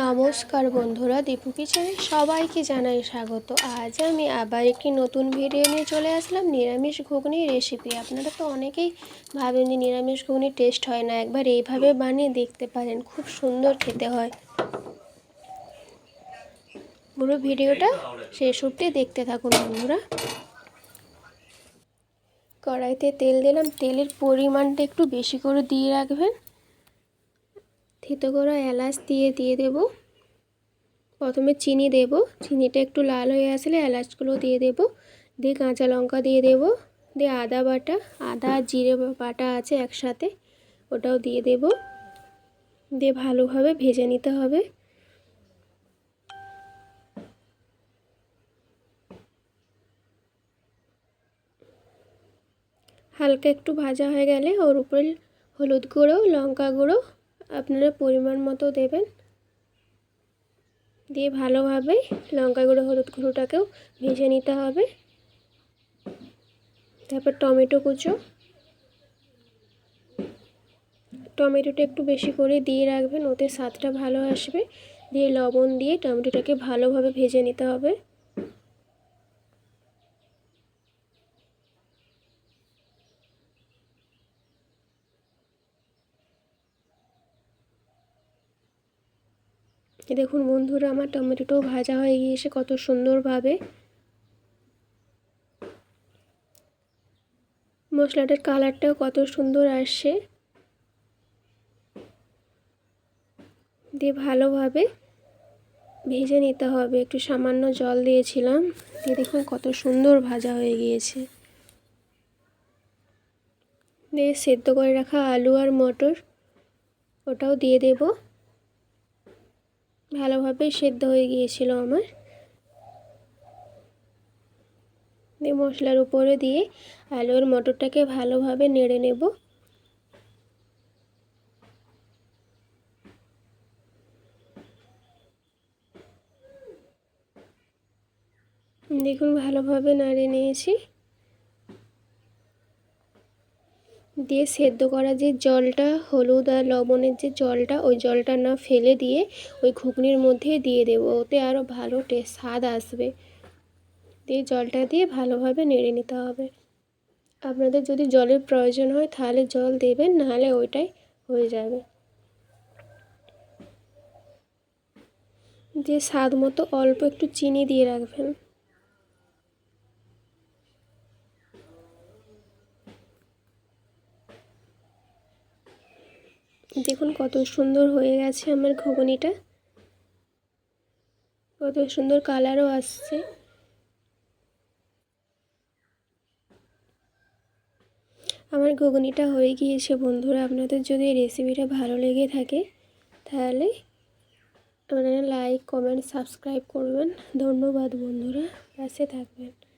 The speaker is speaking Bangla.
নমস্কার বন্ধুরা, দীপু কিচেনে সবাইকে জানাই স্বাগত। আজ আমি আবার একটি নতুন ভিডিও নিয়ে চলে আসলাম, নিরামিষ ঘুগনি রেসিপি আপনারা তো অনেকেই ভাবেন যে নিরামিষ ঘুগনি টেস্ট হয় না, একবার এইভাবে বানিয়ে দেখতে পারেন, খুব সুন্দর খেতে হয়। পুরো ভিডিওটা শেষ অবধি দেখতে থাকুন বন্ধুরা। কড়াইতে তেল দিলাম, তেলের পরিমাণটা একটু বেশি করে দিয়ে রাখবেন। থেতো করা এলাচ দিয়ে দিয়ে দেব। প্রথমে চিনি দেব। চিনিটা একটু লাল হয়ে আসলে এলাচগুলো দিয়ে দেব। দিয়ে কাঁচা লঙ্কা দিয়ে দেব। দিয়ে আদা বাটা, আদা জিরে বাটা আছে একসাথে, ওটাও দিয়ে দেব। দিয়ে ভালোভাবে ভেজে নিতে হবে। হালকা একটু ভাজা হয়ে গেলে ওর উপরে হলুদ গুঁড়ো, লঙ্কা গুঁড়ো আপনারা পরিমাণ মতো দেবেন। দিয়ে ভালোভাবে লঙ্কা গুঁড়ো, হলুদ গুঁড়োটাকেও ভেজে নিতে হবে। তারপর টমেটো কুচো। টমেটোটা একটু বেশি করে দিয়ে রাখবেন, ওতে স্বাদটা ভালো আসবে। দিয়ে লবণ দিয়ে টমেটোটাকে ভালোভাবে ভেজে নিতে হবে। দেখুন বন্ধুরা, আমার টমেটোটাও ভাজা হয়ে গিয়েছে কত সুন্দরভাবে। মশলাটার কালারটাও কত সুন্দর আসছে। দিয়ে ভালোভাবে ভেজে নিতে হবে। একটু সামান্য জল দিয়েছিলাম, দিয়ে দেখুন কত সুন্দর ভাজা হয়ে গিয়েছে। দিয়ে সেদ্ধ করে রাখা আলু আর মটর, ওটাও দিয়ে দেবো। ভালোভাবে সেদ্ধ হয়ে গিয়েছিল আমার। দিয়ে মশলার উপরে দিয়ে আলুর মটরটাকে ভালোভাবে নেড়ে নেব। দেখুন, ভালোভাবে নাড়িয়ে নিয়েছি। দিয়ে সেদ্ধ করা যে জলটা, হলুদ আর লবণের যে জলটা, ওই জলটা না ফেলে দিয়ে ওই ঘুগনির মধ্যে দিয়ে দেবো। ওতে আরও ভালো টেস্ট স্বাদ আসবে। দিয়ে জলটা দিয়ে ভালোভাবে নেড়ে নিতে হবে। আপনাদের যদি জলের প্রয়োজন হয় তাহলে জল দেবেন, নাহলে ওইটাই হয়ে যাবে। যে স্বাদ মতো অল্প একটু চিনি দিয়ে রাখবেন। দেখুন কত সুন্দর হয়ে গেছে আমার ঘুগনিটা। কত সুন্দর কালারও আসছে। আমার ঘুগনিটা হয়ে গিয়েছে বন্ধুরা, আপনাদের যদি রেসিপিটা ভালো লেগে থাকে, তাহলে আপনারা লাইক কমেন্ট সাবস্ক্রাইব করবেন। ধন্যবাদ বন্ধুরা, পাশে থাকবেন।